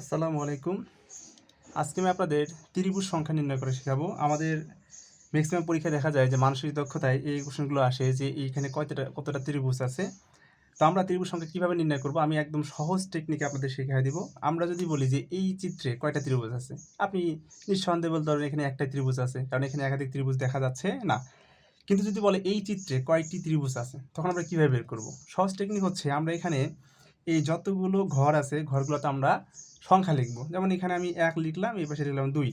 আসসালামু আলাইকুম। আজকে আমি আপনাদের ত্রিভুজ সংখ্যা নির্ণয় করে শেখাবো। আমাদের ম্যাক্সিমাম পরীক্ষায় দেখা যায় যে মানসিক দক্ষতায় এই কোশ্চেনগুলো আসে যে এইখানে কতটা কতটা ত্রিভুজ আছে। তো আমরা ত্রিভুজ সংখ্যা কীভাবে নির্ণয় করব, আমি একদম সহজ টেকনিকে আপনাদের শেখাই দিব। আমরা যদি বলি যে এই চিত্রে কয়টা ত্রিভুজ আছে, আপনি নিঃসন্দেহে বলতে পারবেন এখানে একটাই ত্রিভুজ আছে, কারণ এখানে একাধিক ত্রিভুজ দেখা যাচ্ছে না। কিন্তু যদি বলে এই চিত্রে কয়টি ত্রিভুজ আছে, তখন আমরা কীভাবে বের করব? সহজ টেকনিক হচ্ছে আমরা এখানে এই যতগুলো ঘর আছে, ঘরগুলোতে আমরা সংখ্যা লিখব। যেমন এখানে আমি এক লিখলাম, এই পাশে লিখলাম দুই।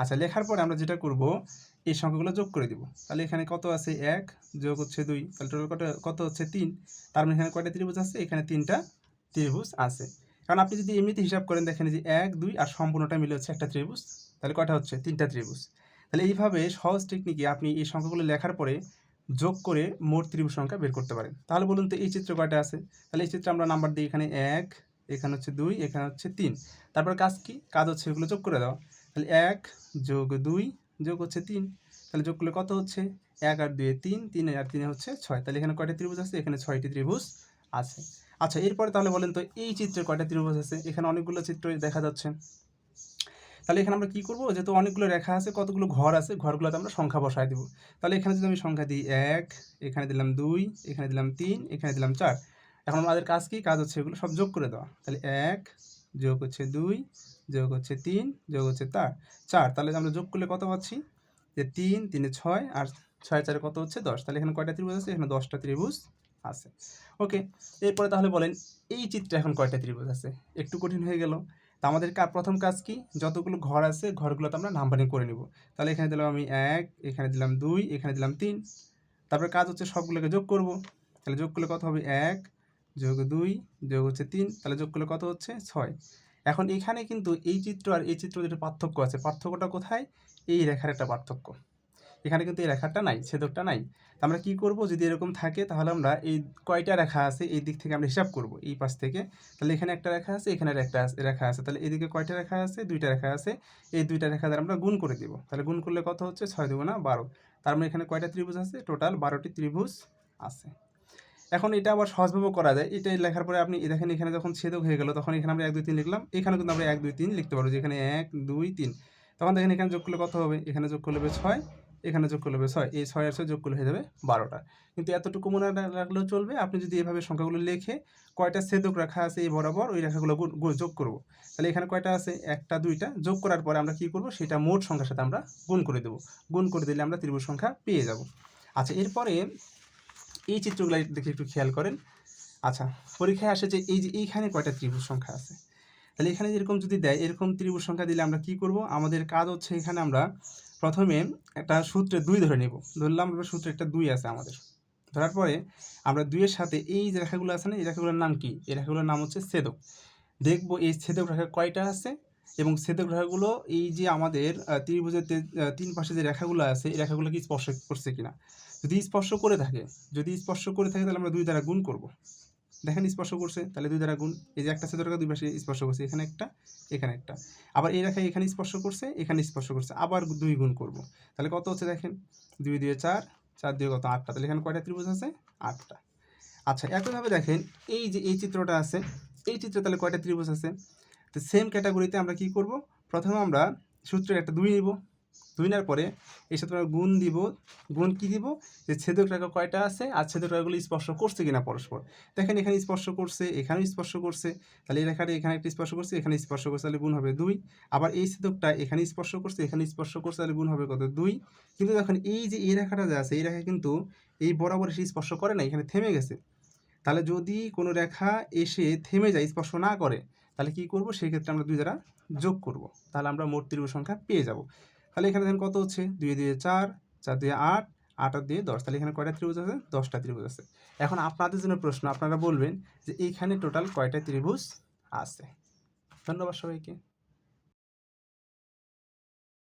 আচ্ছা লেখার পরে আমরা যেটা করব, এই সংখ্যাগুলো যোগ করে দিব। তাহলে এখানে কত আছে? এক যোগ হচ্ছে দুই। তাহলে টোটাল কত কত হচ্ছে তিন? তার মানে এখানে কয়টা ত্রিভুজ আছে? এখানে তিনটা ত্রিভুজ আছে। কারণ আপনি যদি এমনিতে হিসাব করেন, দেখেন যে এক, দুই আর সম্পূর্ণটা মিলে হচ্ছে একটা ত্রিভুজ। তাহলে কয়টা হচ্ছে? তিনটা ত্রিভুজ। তাহলে এইভাবে সহজ টেকনিকে আপনি এই সংখ্যাগুলো লেখার পরে যোগ করে মোট ত্রিভুজ সংখ্যা বের করতে পারেন। তাহলে বলুন তো এই চিত্র কয়টা আছে? তাহলে এই চিত্রে আমরা নাম্বার দিই এখানে এক, এখানে হচ্ছে দুই, এখানে হচ্ছে তিন। তারপর কাজ কি? কাজ হচ্ছে এগুলো যোগ করে দেওয়া তাহলে এক যোগ দুই যোগ হচ্ছে তিন। তাহলে যোগ করলে কত হচ্ছে? এক আর দুয়ে তিন তিন আর তিনে হচ্ছে ছয়। তাহলে এখানে কয়টা ত্রিভুজ আছে? এখানে ছয়টি ত্রিভুজ আছে। আচ্ছা এরপরে তাহলে বলেন তো এই চিত্রে কয়টা ত্রিভুজ আছে? এখানে অনেকগুলো চিত্র দেখা যাচ্ছে। তাহলে এখানে আমরা কি করব? যেহেতু অনেকগুলো রেখা আছে, কতগুলো ঘর আছে, ঘরগুলোতে আমরা সংখ্যা বসায় দিব। তাহলে এখানে যদি আমি সংখ্যা দিই এক, এখানে দিলাম দুই, এখানে দিলাম তিন, এখানে দিলাম চার। এখন আমাদের কাজ কি? কাজ হচ্ছে এগুলো সব যোগ করে দেওয়া। তাহলে এক যোগ হচ্ছে দুই, যোগ হচ্ছে তিন, যোগ হচ্ছে তার চার, তাহলে আমরা যোগ করলে কত পাচ্ছি? যে তিন, তিনে ছয়, আর ছয় চারে কত হচ্ছে? দশ। তাহলে এখানে কয়টা ত্রিভুজ আছে? এখানে দশটা ত্রিভুজ আছে। ওকে, এরপরে তাহলে বলেন, এই চিত্রে এখন কয়টা ত্রিভুজ আছে? একটু কঠিন হয়ে গেল। তা আমাদের প্রথম কাজ কি? যতগুলো ঘর আছে, ঘরগুলোতে আমরা নাম্বারিং করে নিব। তাহলে এখানে দিলাম আমি এক, এখানে দিলাম দুই, এখানে দিলাম তিন। তারপরে কাজ হচ্ছে সবগুলোকে যোগ করব। তাহলে যোগ করলে কত হবে? এক যোগ দুই যোগ হচ্ছে তিন, তাহলে যোগ করলে কত হচ্ছে? ছয়। এখন এখানে কিন্তু এই চিত্র আর এই চিত্র যেটা পার্থক্য আছে। পার্থক্যটা কোথায়? এই রেখার একটা পার্থক্য। এখানে কিন্তু এই রেখাটা নাই, ছেদকটা নাই। তা আমরা কি করব? যদি এরকম থাকে, তাহলে আমরা এই কয়টা রেখা আছে, এই দিক থেকে আমরা হিসাব করব, এই পাশ থেকে। তাহলে এখানে একটা রেখা আছে, এখানে একটা রেখা আছে। তাহলে এদিকে কয়টা রেখা আছে? দুইটা রেখা আছে। এই দুইটা রেখা দ্বারা আমরা গুণ করে দিব। তাহলে গুণ করলে কত হচ্ছে? ছয় দুগুণা বারো। তার মানে এখানে কয়টা ত্রিভুজ আছে? টোটাল বারোটি ত্রিভুজ আছে। এখন এটা আবার সহজভাবে করা যায়। এটা লেখার পরে আপনি দেখেন এখানে যখন ছেদক হয়ে গেল, তখন এখানে আমরা এক, দুই, তিন লিখলাম। এখানে কিন্তু আমরা এক, দুই, তিন লিখতে পারব, যেখানে এক, দুই, তিন। তখন দেখেন এখানে যোগ করলে কত হবে? এখানে যোগ করলে ছয়। এখানে যোগ করলে হবে ছয় এই ছয় আর ছয় যোগ করলে হয়ে যাবে বারোটা। কিন্তু এতটুকু মনে রাখলেও চলবে, আপনি যদি এভাবে সংখ্যাগুলো লেখে কয়টা ছেদক রাখা আছে এই বরাবর, ওই রেখাগুলো যোগ করব। তাহলে এখানে কয়টা আছে? একটা, দুইটা। যোগ করার পরে আমরা কি করব? সেটা মোট সংখ্যার সাথে আমরা গুণ করে দেবো। গুণ করে দিলে আমরা ত্রিভুজ সংখ্যা পেয়ে যাব। আচ্ছা এরপরে এই চিত্রগুলো দেখে একটু খেয়াল করেন। আচ্ছা পরীক্ষায় আসে যে এই যে এইখানে কয়টা ত্রিভুজ সংখ্যা আছে? তাহলে এখানে যেরকম যদি দেয়, এরকম ত্রিভুজ সংখ্যা দিলে আমরা কি করব? আমাদের কাজ হচ্ছে এখানে আমরা প্রথমে একটা সূত্রে দুই ধরে নেব। ধরলাম আমরা সূত্রে একটা দুই আছে আমাদের। ধরার পরে আমরা দুইয়ের সাথে এই যে রেখাগুলো আছে না, এই রেখাগুলোর নাম কি? এই রেখাগুলোর নাম হচ্ছে ছেদক। দেখব এই ছেদক রেখা কয়টা আছে? এবং ছেদক রেখাগুলো এই যে আমাদের ত্রিভুজের তিন পাশে যে রেখাগুলো আছে, এই রেখাগুলো কি স্পর্শ করছে কিনা? যদি স্পর্শ করে থাকে, যদি স্পর্শ করে থাকে তাহলে আমরা দুই দ্বারা গুণ করব। দেখেন স্পর্শ করছে, তাহলে দুই দ্বারা গুণ, এই যে একটা ছেদক দুই পাশে স্পর্শ করছে, এখানে একটা এখানে একটা। আবার এই রেখা এখানে স্পর্শ করছে, এখানে স্পর্শ করছে, আবার দুই গুণ করব। তাহলে কত হচ্ছে দেখেন? দুই দিয়ে চার চার দিয়ে কত? আটটা। তাহলে এখানে কয়টা ত্রিভুজ আছে? আটটা। আচ্ছা একইভাবে দেখেন, এই যে, এই চিত্রটা আছে, এই চিত্রে তাহলে কয়টা ত্রিভুজ আছে? তো সেম ক্যাটাগরিতে আমরা কি করব? প্রথমে আমরা সূত্রের একটা দুই নিব। দুই নেওয়ার পরে এই সাথে আমরা গুণ দিব। গুণ কি দিব? যে ছেদক রেখা কয়টা আছে? আর ছেদক রেখাগুলো স্পর্শ করছে কিনা পরস্পর। দেখেন এখানে স্পর্শ করছে, এখানেও স্পর্শ করছে। তাহলে এই রেখাটা এখানে একটা স্পর্শ করছে, এখানে স্পর্শ করছে, তাহলে গুণ হবে দুই। আবার এই ছেদকটা এখানে স্পর্শ করছে এখানে স্পর্শ করছে, তাহলে গুণ হবে কত? দুই। কিন্তু দেখেন এই যে এই রেখাটা যে আছে, এই রেখা কিন্তু এই বরাবর এসে স্পর্শ করে না, এখানে থেমে গেছে। তাহলে যদি কোনো রেখা এসে থেমে যায়, স্পর্শ না করে, তাহলে কি করব? সেই ক্ষেত্রে আমরা দুই দ্বারা যোগ করব। তাহলে আমরা মোট ত্রিভুজ সংখ্যা পেয়ে যাব। তাহলে এখানে দেখেন কত হচ্ছে? দুই দুই চার চার দুই আট আট আর দিয়ে দশ। তাহলে এখানে কয়টা ত্রিভুজ আছে? দশটা ত্রিভুজ আছে। এখন আপনাদের জন্য প্রশ্ন, আপনারা বলবেন যে এইখানে টোটাল কয়টা ত্রিভুজ আছে? ধন্যবাদ সবাইকে।